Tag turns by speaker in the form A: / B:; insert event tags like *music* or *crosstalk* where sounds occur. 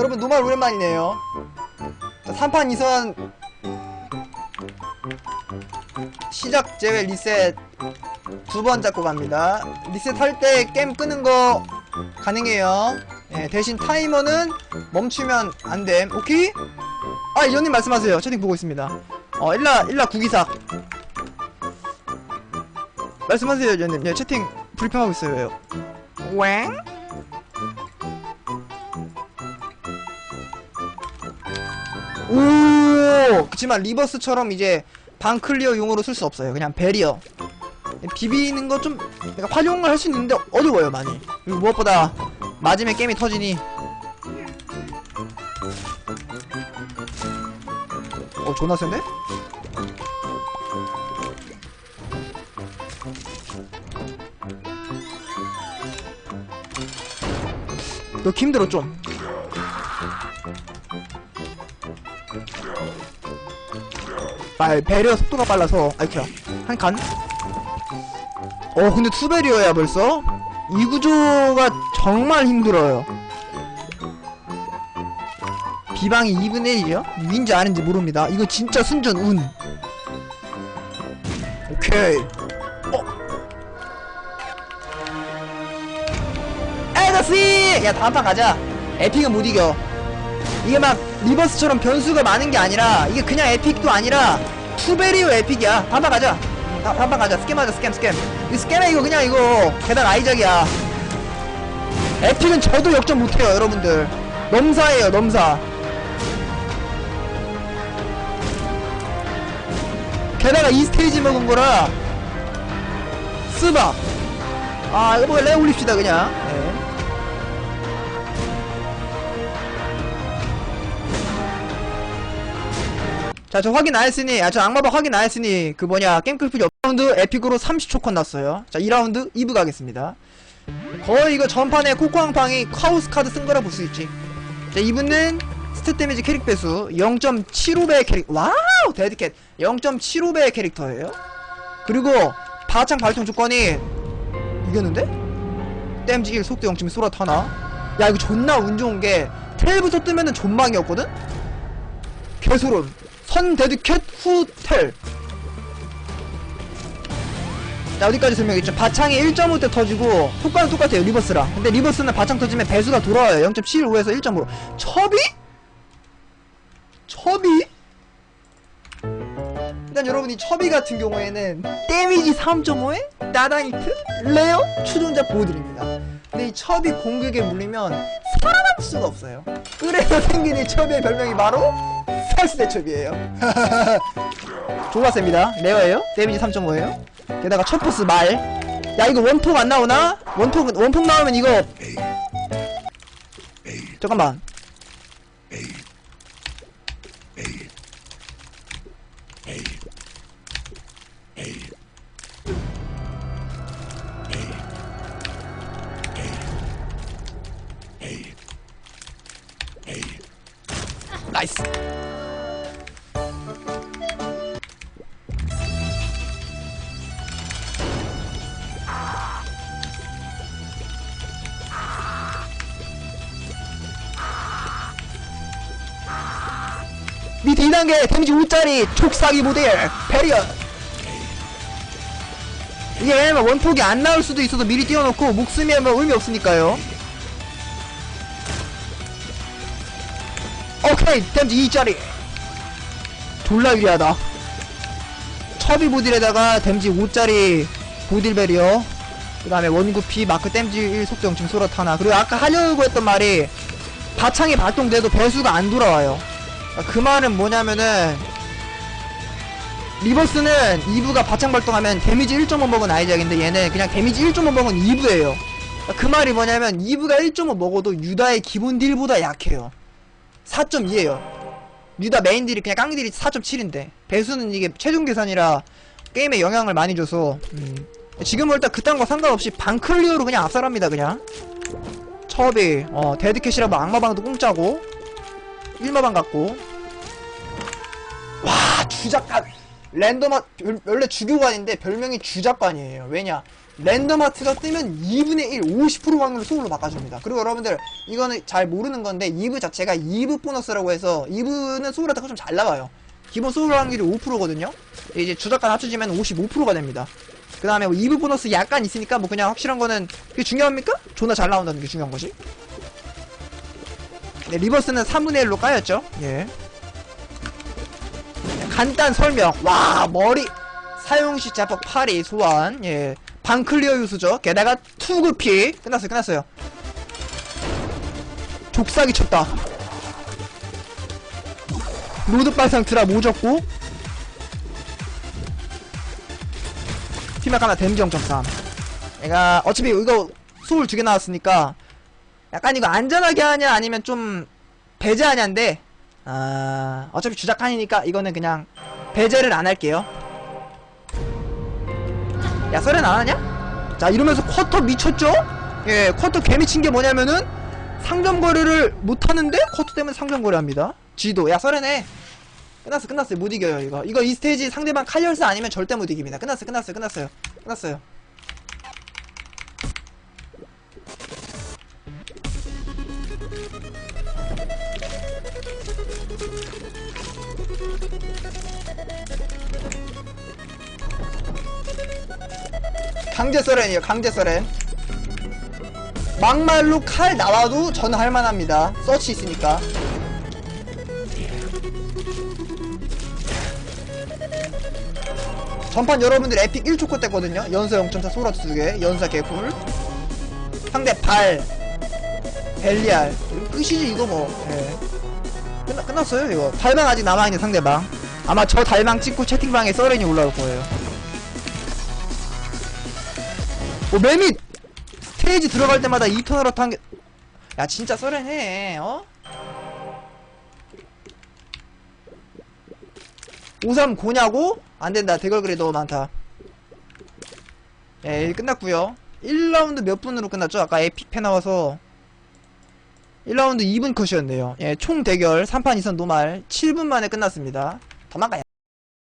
A: 여러분 노말 오랜만이네요. 자 3판 2선. 시작 제외 리셋. 두 번 잡고 갑니다. 리셋 할 때 게임 끄는 거 가능해요. 예, 대신 타이머는 멈추면 안됨. 오케이? 아 이현님 말씀하세요. 채팅 보고 있습니다. 어 일라 일라 구기삭 말씀하세요 이현님. 예, 채팅 불평하고 있어요. 웽? 오! 그치만 리버스처럼 이제 방클리어 용으로 쓸 수 없어요. 그냥 베리어. 비비는 거좀 내가 활용을 할 수 있는데 어려워요 많이. 그리고 무엇보다 맞으면 게임이 터지니. 어 존나 센데? 너 힘들어 좀 말 배려 속도가 빨라서 아이쿠야 한 칸? 어 근데 투베리어야 벌써? 이 구조가 정말 힘들어요 비방이 2분의 1이요? 위인지 아닌지 모릅니다 이거 진짜 순전 운 오케이 어 에더씨! 야 다음 판 가자 에픽은 못 이겨 이게 막 리버스처럼 변수가 많은 게 아니라 이게 그냥 에픽도 아니라 투베리오 에픽이야. 판 가자. 다, 다음 판 가자. 스캠 하자 스캠 스캠. 이 스캠에 이거 그냥 이거 게다가 아이작이야. 에픽은 저도 역전 못해요 여러분들. 넘사예요 넘사. 게다가 이 스테이지 먹은 거라 쓰바. 아 이거 뭐 레 올립시다 그냥 자, 저 확인 안 했으니, 아, 저 악마박 확인 안 했으니, 그 뭐냐, 게임클프지 2라운드 에픽으로 30초 컷 났어요. 자, 2라운드 2부 가겠습니다. 거의 이거 전판에 코코앙팡이 카우스 카드 쓴 거라 볼 수 있지. 자, 2부는 스탯 데미지 캐릭 배수 0.75배 캐릭, 와우! 데드캣. 0.75배 캐릭터예요. 그리고, 바창 발동 조건이, 이겼는데? 댐지 1 속도 0.2 소라 타나? 야, 이거 존나 운 좋은 게, 텔부터 뜨면은 존망이었거든? 개소름. 선 데드캣 후 텔. 자 어디까지 설명했죠? 바창이 1.5대 터지고 효과는 똑같아요 리버스랑 근데 리버스는 바창 터지면 배수가 돌아와요 0.75에서 1.5 첩이? 첩이? 일단 여러분 이 첩이 같은 경우에는 데미지 3.5에 나다니트 레어 추종자 보호드립니다 근데 이 첩이 공격에 물리면 살아남을 수가 없어요 그래서 생긴 이 첩의 별명이 바로 살스대첩이에요 좋았습니다 *laughs* 레어예요 데미지 3.5에요 게다가 첫포스 말. 야 이거 원폭 안 나오나? 원폭 원폭 나오면 이거 잠깐만. 나이스. 밑에 2단계 데미지 5짜리 촉사기 모델 베리어. 이게 뭐 원폭이 안 나올 수도 있어서 미리 띄워놓고 목숨이 뭐 의미 없으니까요. 오케이 데미지 2짜리. 졸라 유리하다. 첩이 보딜에다가 데미지 5짜리 보딜 베리어. 그 다음에 원구피 마크 데미지 1 속도 0층 소라타나. 그리고 아까 하려고 했던 말이 바창이 발동돼도 배수가 안 돌아와요 그 말은 뭐냐면은 리버스는 2부가 바창 발동하면 데미지 1.5 먹은 아이작인데 얘는 그냥 데미지 1.5 먹은 2부예요. 그 말이 뭐냐면 2부가 1.5 먹어도 유다의 기본 딜보다 약해요. 4.2에요. 유다 메인 딜이 그냥 깡 딜이 4.7인데 배수는 이게 최종 계산이라 게임에 영향을 많이 줘서. 음. 지금 일단 그딴 거 상관없이 방클리어로 그냥 압살합니다 그냥. 첩이 어 데드캣이라고 악마방도 공짜고 일마방 같고 와 주작관 랜덤한 별- 원래 주교관인데 별명이 주작관이에요 왜냐 랜덤 하트가 뜨면 2분의 1, 50% 확률로 소울로 바꿔줍니다. 그리고 여러분들, 이거는 잘 모르는 건데, 2부 자체가 2부 보너스라고 해서, 2부는 소울 하트가 좀 잘 나와요. 기본 소울 확률이 5%거든요? 이제 주작간 합쳐지면 55%가 됩니다. 그 다음에 뭐 2부 보너스 약간 있으니까, 뭐 그냥 확실한 거는, 그게 중요합니까? 존나 잘 나온다는 게 중요한 거지. 네, 리버스는 3분의 1로 까였죠? 예. 간단 설명. 와, 머리. 사용시 자폭 8이 소환. 예. 방클리어 유수죠. 게다가 투급피. 끝났어요, 끝났어요. 족사기 쳤다. 로드 발상 드랍 오졌고. 팀약 하나 댐지 0.3. 내가 어차피 이거 소울 두 개 나왔으니까 약간 이거 안전하게 하냐 아니면 좀 배제하냐인데 아 어차피 주작한이니까 이거는 그냥 배제를 안 할게요. 야 썰엔 안 하냐? 자 이러면서 쿼터 미쳤죠? 예 쿼터 개 미친 게 뭐냐면은 상점 거래를 못 하는데 쿼터 때문에 상점 거래합니다. 지도. 야 썰엔해. 끝났어 끝났어요. 못 이겨요 이거. 이거 이 스테이지 상대방 칼열사 아니면 절대 못 이깁니다. 끝났어요 끝났어요 끝났어요. 끝났어요 강제 서렌이에요 강제 서렌. 막말로 칼 나와도 전 할만합니다. 서치 있으니까. 전판 여러분들 에픽 1초코 때거든요. 연서 0.4 소라트 2개 연사 개꿀 상대 발 벨리알. 끝이지 이거 뭐. 예. 끝나, 끝났어요 이거. 달방 아직 남아있는 상대방. 아마 저 달방 찍고 채팅방에 서렌이 올라올 거예요 뭐 매밋 스테이지 들어갈 때마다 이터널 탄 게. 야 진짜 썰렌해 어? 53 고냐고? 안된다 대걸그리 너무 많다 예 끝났구요 1라운드 몇 분으로 끝났죠? 아까 에픽패 나와서 1라운드 2분 컷이었네요 예 총 대결 3판 2선 노말 7분 만에 끝났습니다 도망가요